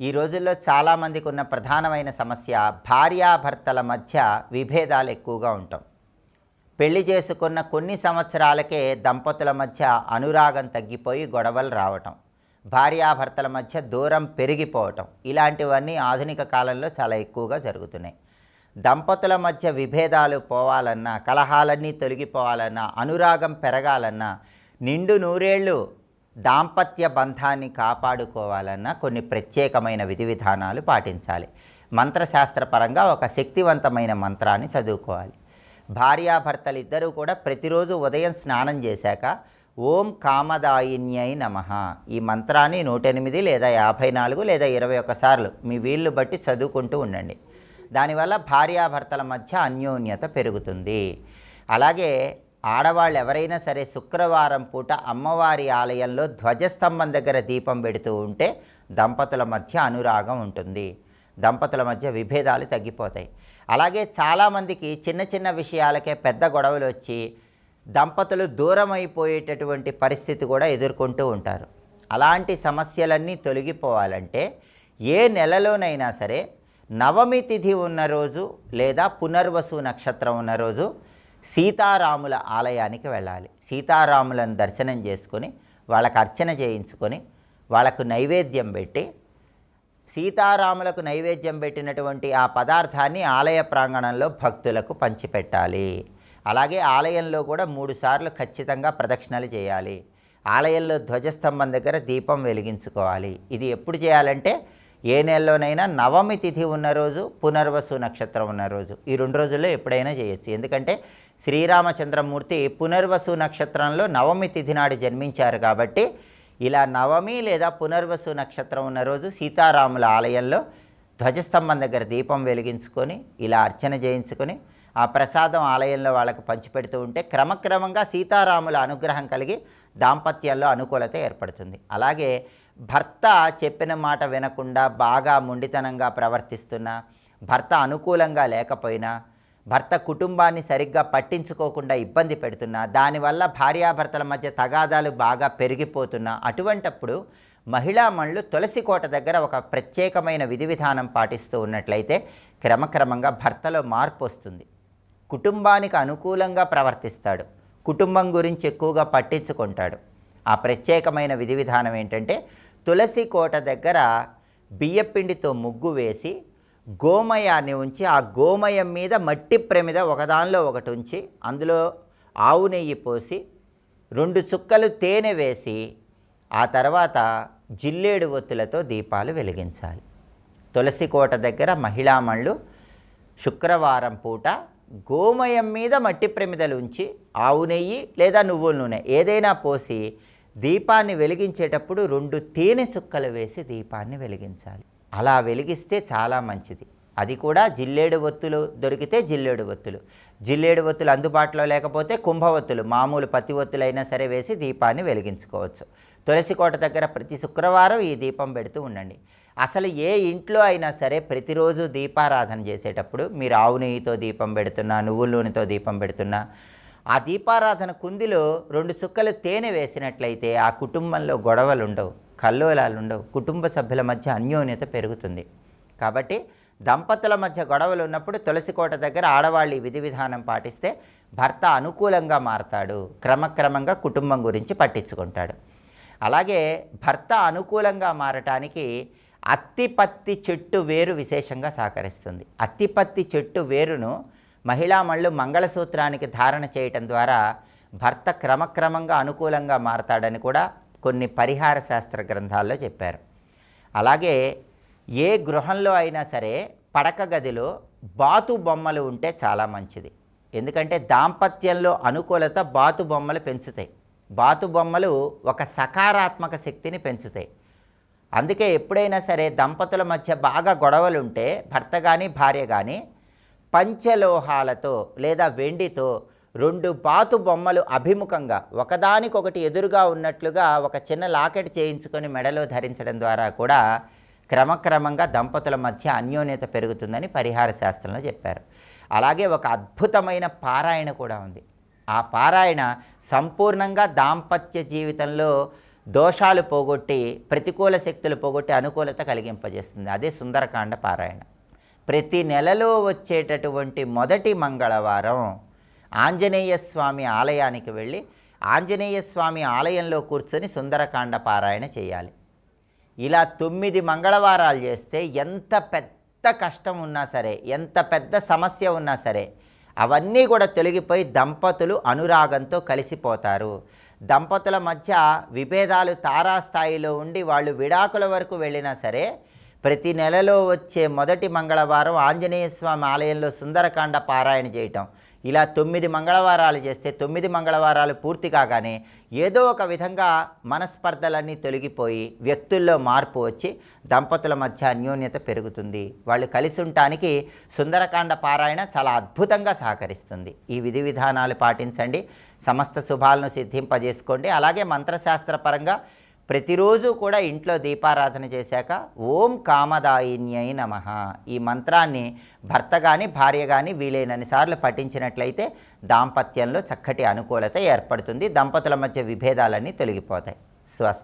ఈ రోజుల్లో చాలామందికి ఉన్న ప్రధానమైన సమస్య భార్యాభర్తల మధ్య విభేదాలు ఎక్కువగా ఉంటాం. పెళ్ళి చేసుకున్న కొన్ని సంవత్సరాలకే దంపతుల మధ్య అనురాగం తగ్గిపోయి గొడవలు రావటం భార్యాభర్తల మధ్య దూరం పెరిగిపోవటం ఇలాంటివన్నీ ఆధునిక కాలంలో చాలా ఎక్కువగా జరుగుతున్నాయి. దంపతుల మధ్య విభేదాలు పోవాలన్నా కలహాలన్నీ తొలగిపోవాలన్నా అనురాగం పెరగాలన్నా నిండు నూరేళ్ళు దాంపత్య బంధాన్ని కాపాడుకోవాలన్నా కొన్ని ప్రత్యేకమైన విధి విధానాలు పాటించాలి. మంత్రశాస్త్రపరంగా ఒక శక్తివంతమైన మంత్రాన్ని చదువుకోవాలి. భార్యాభర్తలు ఇద్దరూ కూడా ప్రతిరోజు ఉదయం స్నానం చేశాక ఓం కామదాయిన్యై నమ. ఈ మంత్రాన్ని నూట ఎనిమిది లేదా యాభై నాలుగు లేదా ఇరవై సార్లు మీ వీళ్ళు బట్టి చదువుకుంటూ ఉండండి. దానివల్ల భార్యాభర్తల మధ్య అన్యోన్యత పెరుగుతుంది. అలాగే ఆడవాళ్ళు ఎవరైనా సరే శుక్రవారం పూట అమ్మవారి ఆలయంలో ధ్వజస్తంభం దగ్గర దీపం పెడుతూ ఉంటే దంపతుల మధ్య అనురాగం ఉంటుంది. దంపతుల మధ్య విభేదాలు తగ్గిపోతాయి. అలాగే చాలామందికి చిన్న చిన్న విషయాలకే పెద్ద గొడవలు వచ్చి దంపతులు దూరం అయిపోయేటటువంటి పరిస్థితి కూడా ఎదుర్కొంటూ ఉంటారు. అలాంటి సమస్యలన్నీ తొలగిపోవాలంటే ఏ నెలలోనైనా సరే నవమి తిథి ఉన్న రోజు లేదా పునర్వసు నక్షత్రం ఉన్న రోజు సీతారాముల ఆలయానికి వెళ్ళాలి. సీతారాములను దర్శనం చేసుకొని వాళ్ళకు అర్చన చేయించుకొని వాళ్ళకు నైవేద్యం పెట్టి సీతారాములకు నైవేద్యం పెట్టినటువంటి ఆ పదార్థాన్ని ఆలయ ప్రాంగణంలో భక్తులకు పంచిపెట్టాలి. అలాగే ఆలయంలో కూడా మూడుసార్లు ఖచ్చితంగా ప్రదక్షిణలు చేయాలి. ఆలయంలో ధ్వజస్తంభం దగ్గర దీపం వెలిగించుకోవాలి. ఇది ఎప్పుడు చేయాలంటే ఏ నెలలోనైనా నవమి తిథి ఉన్న రోజు పునర్వసు నక్షత్రం ఉన్న రోజు. ఈ రెండు రోజుల్లో ఎప్పుడైనా చేయొచ్చు. ఎందుకంటే శ్రీరామచంద్రమూర్తి పునర్వసు నక్షత్రంలో నవమి తిథి నాడు జన్మించారు కాబట్టి ఇలా నవమి లేదా పునర్వసు నక్షత్రం ఉన్న రోజు సీతారాముల ఆలయంలో ధ్వజస్తంభం దగ్గర దీపం వెలిగించుకొని ఇలా అర్చన చేయించుకొని ఆ ప్రసాదం ఆలయంలో వాళ్ళకు పంచిపెడుతూ ఉంటే క్రమక్రమంగా సీతారాముల అనుగ్రహం కలిగి దాంపత్యాల్లో అనుకూలత ఏర్పడుతుంది. అలాగే భర్త చెప్పిన మాట వినకుండా బాగా మొండితనంగా ప్రవర్తిస్తున్నా భర్త అనుకూలంగా లేకపోయినా భర్త కుటుంబాన్ని సరిగ్గా పట్టించుకోకుండా ఇబ్బంది పెడుతున్నా దానివల్ల భార్యాభర్తల మధ్య తగాదాలు బాగా పెరిగిపోతున్నా అటువంటప్పుడు మహిళా మణులు తులసి కోట దగ్గర ఒక ప్రత్యేకమైన విధి విధానం పాటిస్తూ ఉన్నట్లయితే క్రమక్రమంగా భర్తలో మార్పు వస్తుంది. కుటుంబానికి అనుకూలంగా ప్రవర్తిస్తాడు. కుటుంబం గురించి ఎక్కువగా పట్టించుకుంటాడు. ఆ ప్రత్యేకమైన విధి విధానం ఏంటంటే తులసి కోట దగ్గర బియ్యపిండితో ముగ్గు వేసి గోమయాన్ని ఉంచి ఆ గోమయం మీద మట్టి ప్రమిద ఒకదానిలో ఒకటి ఉంచి అందులో ఆవు నెయ్యి పోసి రెండు చుక్కలు తేనె వేసి ఆ తర్వాత జిల్లేడు ఒత్తులతో దీపాలు వెలిగించాలి. తులసి కోట దగ్గర మహిళామణులు శుక్రవారం పూట గోమయం మీద మట్టి ప్రమిదలు ఉంచి ఆవు నెయ్యి లేదా నువ్వుల నూనె ఏదైనా పోసి దీపాన్ని వెలిగించేటప్పుడు రెండు తేనె చుక్కలు వేసి దీపాన్ని వెలిగించాలి. అలా వెలిగిస్తే చాలా మంచిది. అది కూడా జిల్లేడు ఒత్తులు దొరికితే జిల్లేడు ఒత్తులు. జిల్లేడు ఒత్తులు అందుబాటులో లేకపోతే కుంభవత్తులు మామూలు పత్తి ఒత్తులైనా సరే వేసి దీపాన్ని వెలిగించుకోవచ్చు. తులసికోట దగ్గర ప్రతి శుక్రవారం ఈ దీపం పెడుతూ ఉండండి. అసలు ఏ ఇంట్లో అయినా సరే ప్రతిరోజు దీపారాధన చేసేటప్పుడు మీరు ఆవు నెయ్యితో దీపం పెడుతున్నా నువ్వుల నూనెతో దీపం పెడుతున్నా ఆ దీపారాధన కుందిలో రెండు చుక్కలు తేనె వేసినట్లయితే ఆ కుటుంబంలో గొడవలు ఉండవు కల్లోలాలు ఉండవు కుటుంబ సభ్యుల మధ్య అన్యోన్యత పెరుగుతుంది. కాబట్టి దంపతుల మధ్య గొడవలు ఉన్నప్పుడు తులసికోట దగ్గర ఆడవాళ్ళు విధి విధానం పాటిస్తే భర్త అనుకూలంగా మారతాడు క్రమక్రమంగా కుటుంబం గురించి పట్టించుకుంటాడు. అలాగే భర్త అనుకూలంగా మారటానికి అత్తిపత్తి చెట్టు వేరు విశేషంగా సహకరిస్తుంది. అత్తిపత్తి చెట్టు వేరును మహిళా మళ్ళు మంగళసూత్రానికి ధారణ చేయటం ద్వారా భర్త క్రమక్రమంగా అనుకూలంగా మారతాడని కూడా కొన్ని పరిహార శాస్త్ర గ్రంథాల్లో చెప్పారు. అలాగే ఏ గృహంలో అయినా సరే పడక గదిలో బాతు బొమ్మలు ఉంటే చాలా మంచిది. ఎందుకంటే దాంపత్యంలో అనుకూలత బాతు బొమ్మలు పెంచుతాయి. బాతు బొమ్మలు ఒక సకారాత్మక శక్తిని పెంచుతాయి. అందుకే ఎప్పుడైనా సరే దంపతుల మధ్య బాగా గొడవలు ఉంటే భర్త కానీ భార్య కానీ పంచలోహాలతో లేదా వెండితో రెండు బాతు బొమ్మలు అభిముఖంగా ఒకదానికొకటి ఎదురుగా ఉన్నట్లుగా ఒక చిన్న లాకెట్ చేయించుకొని మెడలో ధరించడం ద్వారా కూడా క్రమక్రమంగా దంపతుల మధ్య అన్యోన్యత పెరుగుతుందని పరిహార శాస్త్రంలో చెప్పారు. అలాగే ఒక అద్భుతమైన పారాయణ కూడా ఉంది. ఆ పారాయణ సంపూర్ణంగా దాంపత్య జీవితంలో దోషాలు పోగొట్టి ప్రతికూల శక్తులు పోగొట్టి అనుకూలత కలిగింపజేస్తుంది. అదే సుందరకాండ పారాయణ. ప్రతి నెలలో వచ్చేటటువంటి మొదటి మంగళవారం ఆంజనేయ స్వామి ఆలయానికి వెళ్ళి ఆంజనేయ స్వామి ఆలయంలో కూర్చొని సుందరకాండ పారాయణ చేయాలి. ఇలా తొమ్మిది మంగళవారాలు చేస్తే ఎంత పెద్ద కష్టం ఉన్నా సరే ఎంత పెద్ద సమస్య ఉన్నా సరే అవన్నీ కూడా తొలగిపోయి దంపతులు అనురాగంతో కలిసిపోతారు. దంపతుల మధ్య విభేదాలు తారాస్థాయిలో ఉండి వాళ్ళు విడాకుల వరకు వెళ్ళినా సరే ప్రతి నెలలో వచ్చే మొదటి మంగళవారం ఆంజనేయ స్వామి ఆలయంలో సుందరకాండ పారాయణ చేయటం. ఇలా తొమ్మిది మంగళవారాలు చేస్తే తొమ్మిది మంగళవారాలు పూర్తి కాగానే ఏదో ఒక విధంగా మనస్పర్ధలన్నీ తొలగిపోయి వ్యక్తుల్లో మార్పు వచ్చి దంపతుల మధ్య అన్యోన్యత పెరుగుతుంది. వాళ్ళు కలిసి ఉండటానికి సుందరకాండ పారాయణ చాలా అద్భుతంగా సహకరిస్తుంది. ఈ విధి విధానాలు పాటించండి. సమస్త శుభాలను సిద్ధింపజేసుకోండి. అలాగే మంత్రశాస్త్రపరంగా ప్రతిరోజు కూడా ఇంట్లో దీపారాధన చేశాక ఓం కామదాయిన్యై నమ. ఈ మంత్రాన్ని భర్త కానీ భార్య కానీ వీలైనన్ని సార్లు పఠించినట్లయితే దాంపత్యంలో చక్కటి అనుకూలత ఏర్పడుతుంది. దంపతుల మధ్య విభేదాలన్నీ తొలగిపోతాయి. స్వస్తి.